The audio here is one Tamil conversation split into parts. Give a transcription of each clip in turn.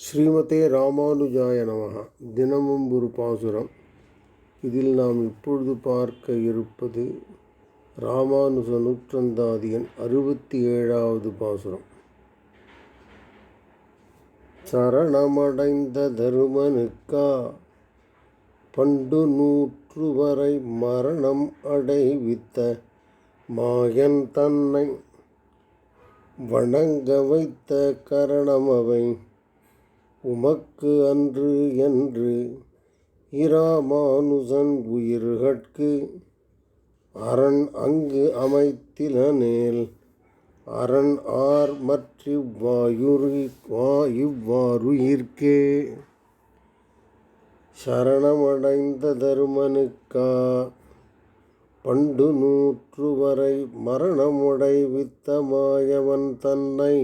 ஸ்ரீமதே ராமானுஜாய நமகா தினமும் ஒரு பாசுரம். இதில் நாம் இப்பொழுது பார்க்க இருப்பது ராமானுஜ நூற்றந்தாதியன் அறுபத்தி ஏழாவது பாசுரம். சரணமடைந்த தருமனுக்கா? பண்டு நூற்று வரை மரணம் அடைவித்த மாயன் தன்னை வணங்க வைத்த கரணமவை உமக்கு அன்று என்று இராமானுசன் உயிர்கட்கு அரண் அங்கு அமைத்திலனேல் அரண் ஆர் மற்றிவ்வாயுரு வா இவ்வாறுயிர்க்கே சரணமடைந்த தருமனுக்கா பண்டு நூற்று வரை மரணமுடைவித்த மாயவன் தன்னை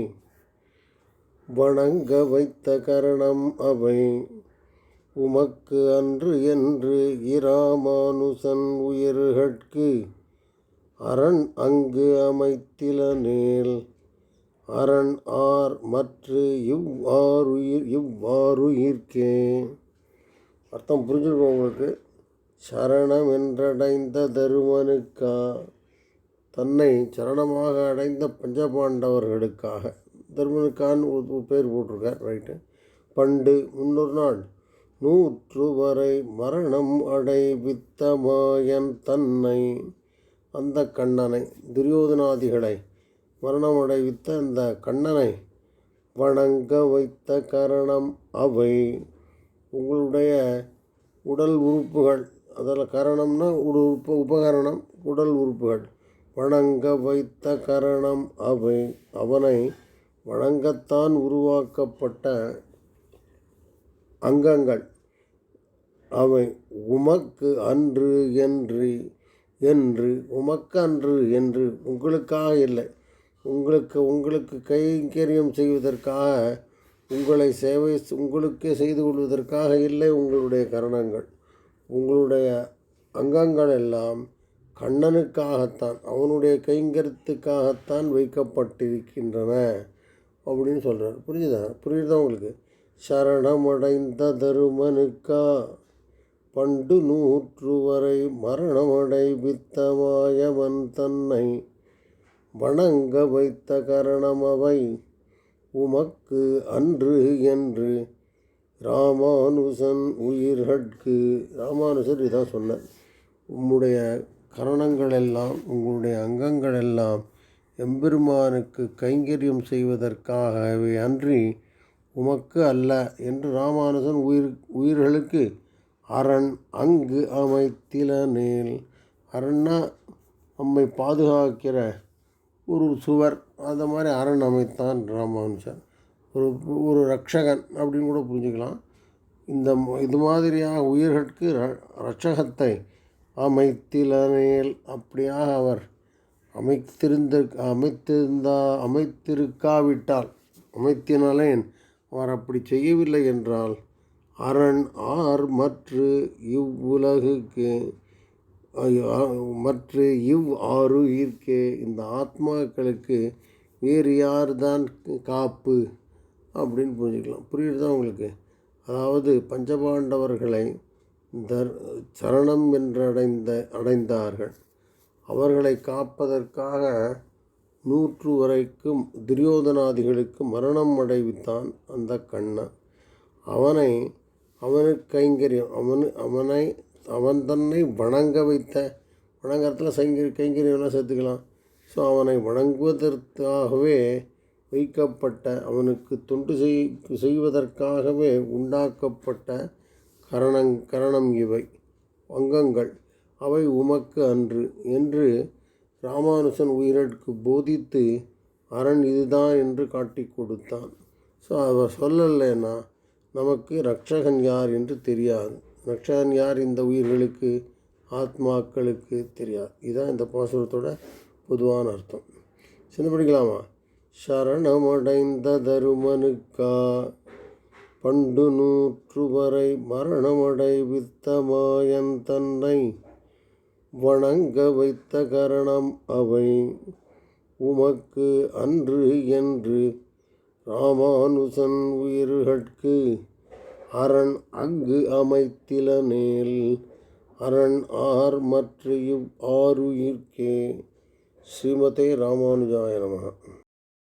வணங்க வைத்த கரணம் அவை. உமக்கு அன்று என்று இராமானுசன் உயிர்கட்கு அரண் அங்கு அமைத்தில நேல். அரண் ஆர் மற்று இவ்வாறுயிர் இவ்வாறுயிர்க்கே அர்த்தம் புரிஞ்சிருக்கும் உங்களுக்கு? சரணம் என்றடைந்த தருமனுக்கா? தன்னை சரணமாக அடைந்த பஞ்சபாண்டவர்களுக்காக. தர்மனுக்கான்னு ஒரு பேர் போட்டிருக்கார். ரைட்டு. பண்டு முன்னொரு நாள். நூற்று வரை மரணம் அடைவித்த மாயன் தன்னை அந்த கண்ணனை துரியோதனாதிகளை மரணம் அடைவித்த அந்த கண்ணனை வணங்க வைத்த கரணம் அவை. உங்களுடைய உடல் உறுப்புகள் அதில் கரணம்னா உறுப்பு உபகரணம் உடல் உறுப்புகள். வணங்க வைத்த கரணம் அவை. அவனை வழங்கத்தான் உருவாக்கப்பட்ட அங்கங்கள். அவை உமக்கு அன்று என்று என்று உமக்கு அன்று என்று உங்களுக்காக இல்லை. உங்களுக்கு உங்களுக்கு கைங்கரியம் செய்வதற்காக உங்களை சேவை உங்களுக்கே செய்து கொள்வதற்காக இல்லை உங்களுடைய கரணங்கள். உங்களுடைய அங்கங்கள் எல்லாம் கண்ணனுக்காகத்தான் அவனுடைய கைங்கரத்துக்காகத்தான் வைக்கப்பட்டிருக்கின்றன. அப்படின்னு சொல்கிறார் புரியுதா புரியுதா உங்களுக்கு? சரணமடைந்த தருமனுக்கா பண்டு நூற்று வரை மரணமடை வித்தமாயவன் தன்னை வணங்க வைத்த கரணமவை உமக்கு அன்று என்று ராமானுசன் உயிர்கட்கு. ராமானுசர் இதான் சொன்னார். உம்முடைய கரணங்களெல்லாம் உங்களுடைய அங்கங்களெல்லாம் எம்பெருமானுக்கு கைங்கரியம் செய்வதற்காகவே அன்றி உமக்கு அல்ல என்று ராமானுஜன் உயிர் உயிர்களுக்கு அரண் அங்கு அமைத்திலனேல். அரண்னா நம்மை பாதுகாக்கிற ஒரு சுவர் அந்த மாதிரி அரண் அமைத்தான் ராமானுஜன். ஒரு ஒரு ரக்ஷகன் அப்படின்னு கூட புரிஞ்சுக்கலாம். இந்த இது மாதிரியாக உயிர்களுக்கு ரட்சகத்தை அமைத்திலனேல். அப்படியாக அவர் அமைத்திருந்த அமைத்திருந்தா அமைத்திருக்காவிட்டால் அமைத்தினாலேன் அவர் அப்படி செய்யவில்லை என்றால் அரண் ஆர் மற்று இவ்வுலகுக்கு மற்ற இவ் ஆறு ஈர்க்கே இந்த ஆத்மாக்களுக்கு வேறு யார் தான் காப்பு? அப்படின்னு புரிஞ்சுக்கலாம். புரியுறதா உங்களுக்கு? அதாவது பஞ்சபாண்டவர்களை தர் சரணம் என்றடைந்த அடைந்தார்கள். அவர்களை காப்பதற்காக நூற்று வரைக்கும் துரியோதனாதிகளுக்கு மரணம் அடைவித்தான் அந்த கண்ணன். அவனை அவனுக்கு கைங்கரியம் அவனு அவனை அவன் தன்னை வணங்க வைத்த வணங்கத்தில் சைங்கரி கைங்கரியம்லாம் சேர்த்துக்கலாம். ஸோ அவனை வணங்குவதற்காகவே வைக்கப்பட்ட அவனுக்கு தொண்டு செய் செய்வதற்காகவே உண்டாக்கப்பட்ட கரணங் கரணம் இவை. அங்கங்கள் அவை உமக்கு அன்று என்று ராமானுஜன் உயிரிற்கு போதித்து அரண் இதுதான் என்று காட்டி கொடுத்தான். ஸோ அவர் சொல்லலைன்னா நமக்கு ரக்ஷகன் யார் என்று தெரியாது. ரக்ஷகன் யார் இந்த உயிர்களுக்கு? ஆத்மாக்களுக்கு தெரியாது. இதுதான் இந்த பாசுரத்தோட பொதுவான அர்த்தம். சின்ன படிக்கலாமா? சரணமடைந்த தருமனுக்கா பண்டு நூற்று வரை மரணமடை வித்தமாயன் தன்னை வணங்க வைத்த கரணம் அவை. உமக்கு அன்று என்று ராமானுசன் உயிர்கட்கு. அரண் அங்கு அமைத்திலனேல் அரண் ஆர் மற்ற இவ் ஆறுயிர்க்கே ஸ்ரீமதே ராமானுஜாய நமः